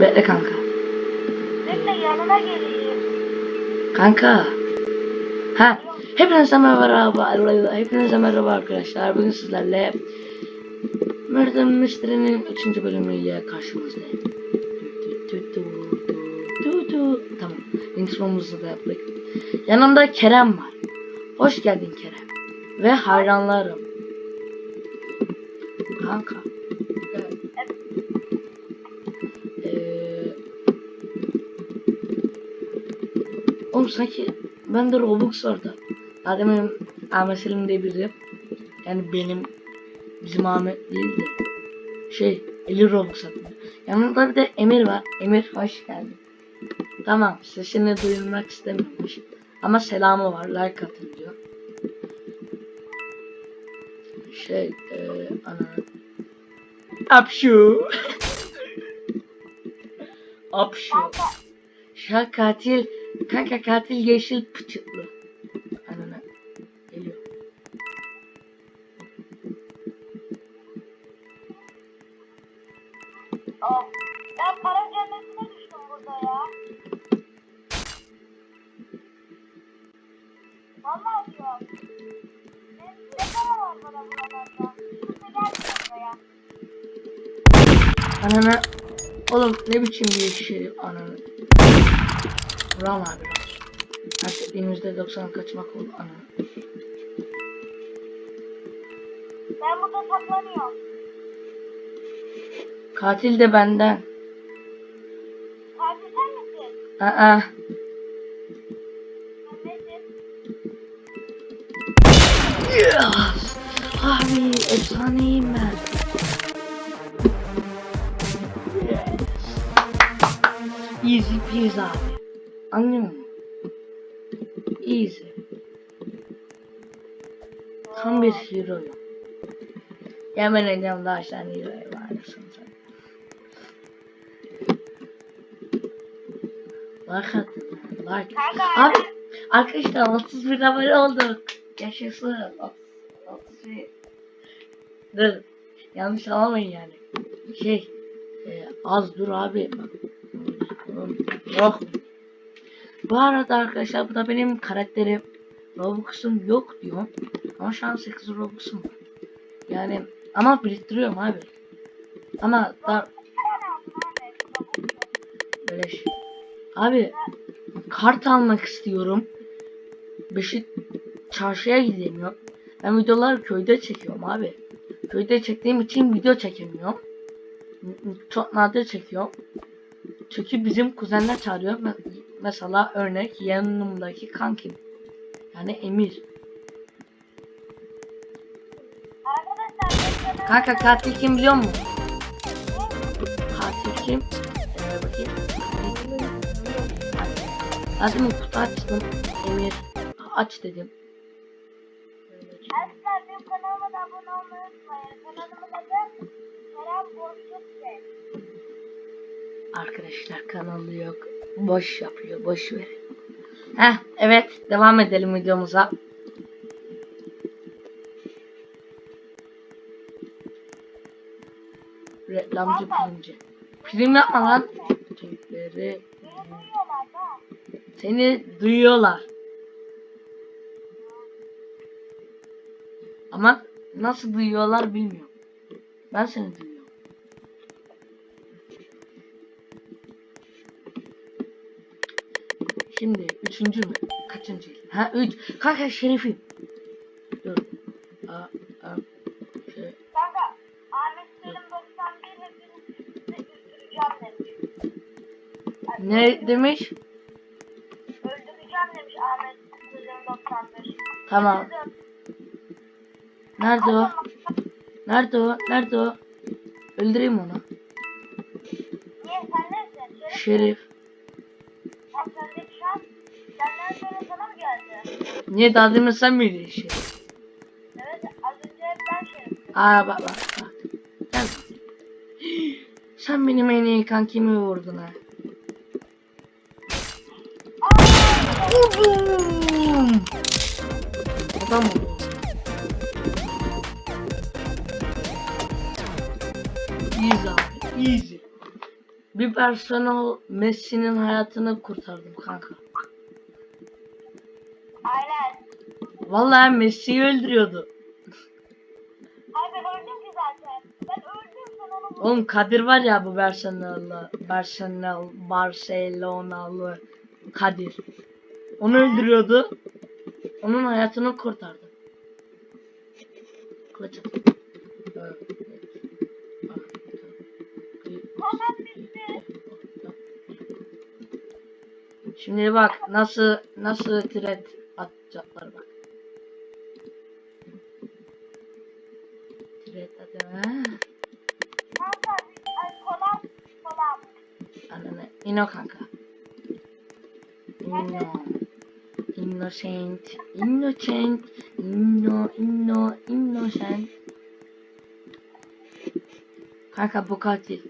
Bekle kanka. Bekle yanına geleyim. Kanka. Ha. Hepinize merhaba. Hepinize merhaba arkadaşlar. Bugün sizlerle Murder Mystery'nin 3. bölümüyle karşınızdayım. Tamam. Intromuzu da yaptık. Yanımda Kerem var. Hoş geldin Kerem. Ve hayranlarım. Kanka. Oğlum sanki bende Robux vardı. Adem'in Ahmet Selim diye biri. Yani benim bizim Ahmet değil de şey 50 Robux atıyor. Yanında bir de Emir var. Emir hoş geldin. Tamam sesini duyurmak istemiyormuş. Ama selamı var. Like atın diyor. Şey eee ana. Apşu. Apşu. Kanka Şah katil. Kanka katil yeşil pıçıklı. Anana. Geliyor. of. Ben para cennetine düştüm burada ya. Vallahi diyorum. Ne, ne para var bana buralarda? Kimse gelmiyor buraya. Anana. Oğlum ne biçim bir şey ananı. Vuram abi. Artık elimizde 90 kaçmak oldu ananı. Ben burada saklanıyorum. Katil de benden. Katil sen misin? Aa. Nesin? Yes. Abi efsaneyim ben. Yes. Easy peasy abi. Anlıyor musun? Easy. Tam bir hero'yum. Yemin ediyorum daha sen hero'ya varırsın sen. Like at. Like. Abi arkadaşlar 31 abone olduk. Yaşasın. 31. Dur. Yanlış anlamayın yani. Şey. e, az dur abi. Yok. Bu arada arkadaşlar bu da benim karakterim. Robux'um yok diyor. Ama şu an 8 Robux'um var. Yani ama biriktiriyorum abi. Ama da böyle şey. Abi kart almak istiyorum. Beşik çarşıya gidemiyorum. Ben videoları köyde çekiyorum abi. Köyde çektiğim için video çekemiyorum. Çok nadir çekiyorum. Çünkü bizim kuzenler çağırıyor. Me- Mesela örnek yanımdaki kankim. Yani Emir. Kanka katil kim biliyor musun? Katil kim? Ee, bakayım. Adımı kutu açtım. Emir aç dedim. Arkadaşlar benim kanalıma da abone olmayı unutmayın. Kanalımın adı Kerem Boşlukse. Arkadaşlar kanalı yok. Boş yapıyor. Boş ver. Heh evet devam edelim videomuza. Reklamcı primci. Prim yapma lan. Da. seni duyuyorlar. Ama nasıl duyuyorlar bilmiyorum. Ben seni duyuyorum. Şimdi üçüncü mü? Kaçıncı? Ha üç. Kanka şerifim. Dur. Aa, aa, şey. Kanka Ahmet Selim 91 hepinizi öldüreceğim demiş. Ne demiş? Öldüreceğim demiş Ahmet Selim 91. Tamam. Nerede o? Nerede o? Nerede o? Öldüreyim onu. Niye sen nesin? Şerif. Şerif. Niye daha demin sen miydin Şerif? Evet az önce ben şeriftim. Aa bak bak bak. Gel. Sen benim en iyi kankimi vurdun ha. Vurdum. Adam oldu. Easy abi. Easy. bir personel Messi'nin hayatını kurtardım kanka. Vallahi Messi'yi öldürüyordu. Hayır ben öldüm ki zaten. Ben öldüm sen onu vurdun. Oğlum Kadir var ya bu Barcelona'lı, Barcelona, Barcelona'lı Kadir. Onu öldürüyordu. Onun hayatını kurtardı. Kılıç. Evet. Bitti. Şimdi bak nasıl nasıl thread atacaklar bak. Kolap. Ananı. İno kanka. İno. Innocent. Innocent. Inno. Inno. Innocent. Kanka bu katil.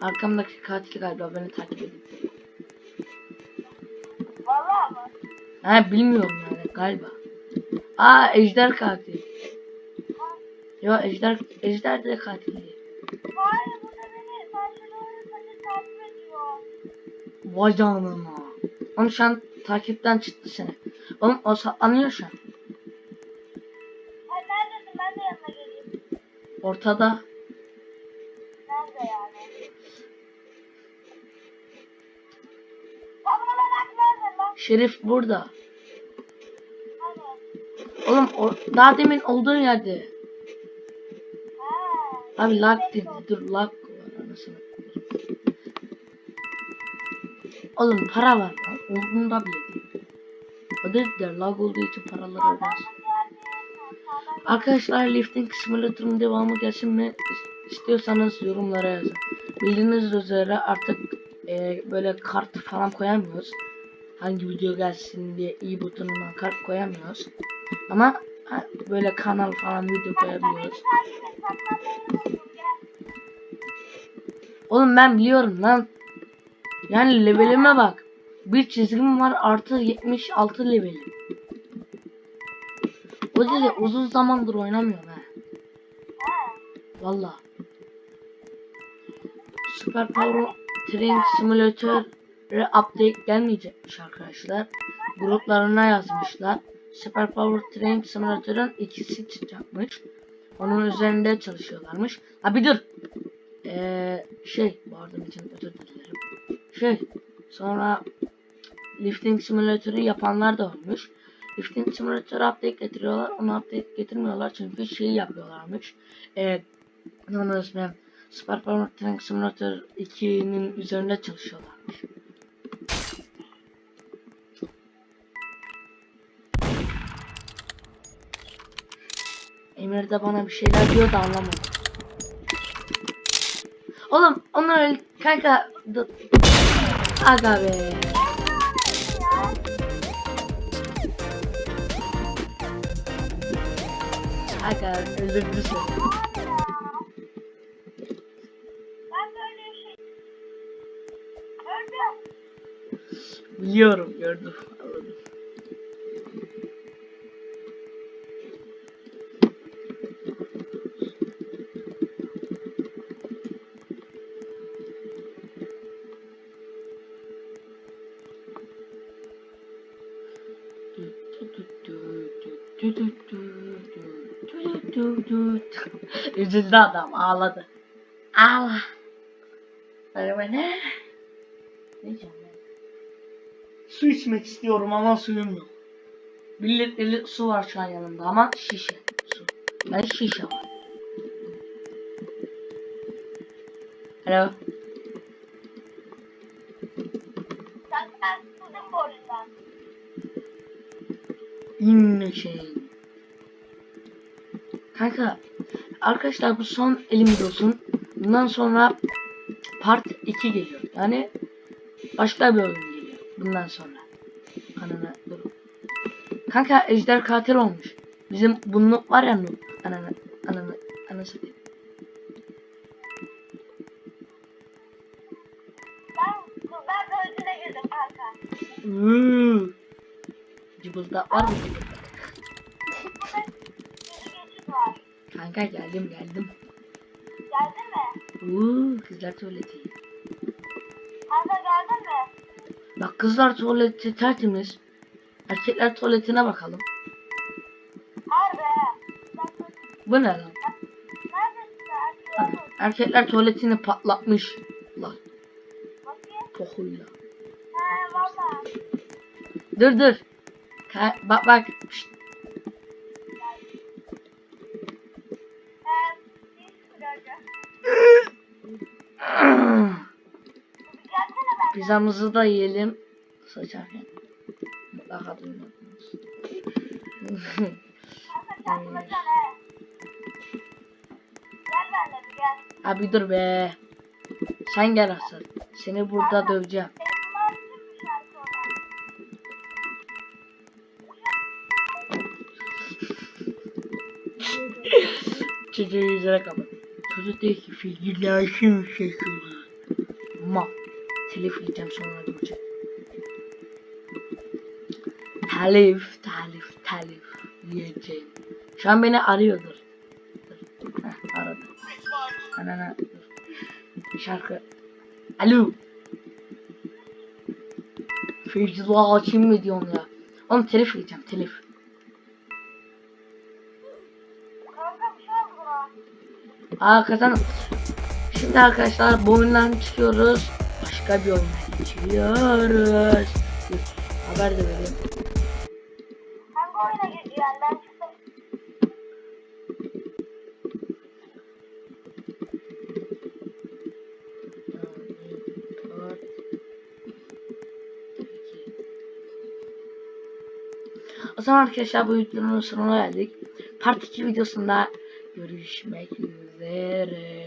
Arkamdaki katil galiba beni takip ediyor. Valla mı? Ha bilmiyorum yani galiba. Aa Ejder katil. Yo Ejder Ejder de katil değil. Hayır bu da beni Barcelona'nın seni takip ediyor. Vay canına. Oğlum şu an takipten çıktı seni. Oğlum o saklanıyor şu an. Ay neredesin ben de yanına geleyim. Ortada. Nerede yani? Tam olarak nerede lan? Şerif burada. Hani? Oğlum o, daha demin olduğun yerde. Abi lag dedi. Dur lag var anasını. Oğlum para var lan. Olduğunda bile değil. O dediler lag olduğu için paraları? Sağdan Arkadaşlar lifting simülatörün devamı gelsin mi istiyorsanız yorumlara yazın. Bildiğiniz üzere artık e, böyle kart falan koyamıyoruz. Hangi video gelsin diye iyi butonuna kart koyamıyoruz. Ama böyle kanal falan video koyabiliyoruz. Oğlum ben biliyorum lan. Yani levelime bak. Bir çizgim var artı 76 levelim. O dedi uzun zamandır oynamıyorum. Ha. Valla. Super Power Train Simulator'e update gelmeyecekmiş arkadaşlar. Gruplarına yazmışlar. Super Power Train Simulator'ın ikisi çıkacakmış. Onun üzerinde çalışıyorlarmış. Ha bir dur. Ee, şey bağırdığım için özür dilerim. Şey sonra Lifting Simulator'ı yapanlar da olmuş. Lifting Simulator'a update getiriyorlar. Onu update getirmiyorlar çünkü şeyi yapıyorlarmış. Ee, onun ismi Super Power Tank Simulator 2'nin üzerinde çalışıyorlarmış. Emir de bana bir şeyler diyor da anlamadım. Oğlum onu öl kanka. Aga be. Aga. Gördüm. Biliyorum gördüm. Üzüldü adam ağladı. Ağla. Merhaba ne? Ne ben? Su içmek istiyorum ama suyum yok. Bir litrelik su var şu an yanımda ama şişe su. Ben şişe var. Alo. Yine şey. Kanka arkadaşlar bu son elimde olsun. Bundan sonra part 2 geliyor. Yani başka bir oyun geliyor. Bundan sonra. Ananı dur. Kanka ejder katil olmuş. Bizim bunluk var ya Nuh. Ananı ananı ananı satayım. Ben, ben de ödüle girdim kanka. Iıı. Cıbıldak var mı Kanka geldim geldim. Geldin mi? Uuu kızlar tuvaleti. Kanka geldin mi? Bak kızlar tuvaleti tertemiz. Erkekler tuvaletine bakalım. Harbi. Bu ne lan? Neredesin? Erkekler tuvaletini patlatmış. Lan Bakayım. pokuyla. He valla. Dur dur. Ka- bak bak. Şşt. Pizzamızı da yiyelim. Saçarken. Mutlaka duymadınız. Abi dur be. Sen gel asıl. Seni burada döveceğim. Çocuğu yüzerek ama. Çocuk değil ki figürlersin şekilde. Ma. Telif yiyeceğim sonra döveceğim. Telif, telif, telif yiyeceğim. Şu an beni arıyordur. Dur. Heh, aradı. Anana. Şarkı. Alo. Feyzullah açayım mı diyorsun ya? Oğlum telif yiyeceğim telif. Kanka. Şimdi arkadaşlar bu oyundan çıkıyoruz. Başka bir oyuna geçiyoruz. Dur, Haber de vereyim. Hangi oyuna yani ben çıktım. O zaman arkadaşlar bu videonun sonuna geldik. Part 2 videosunda görüşmek üzere.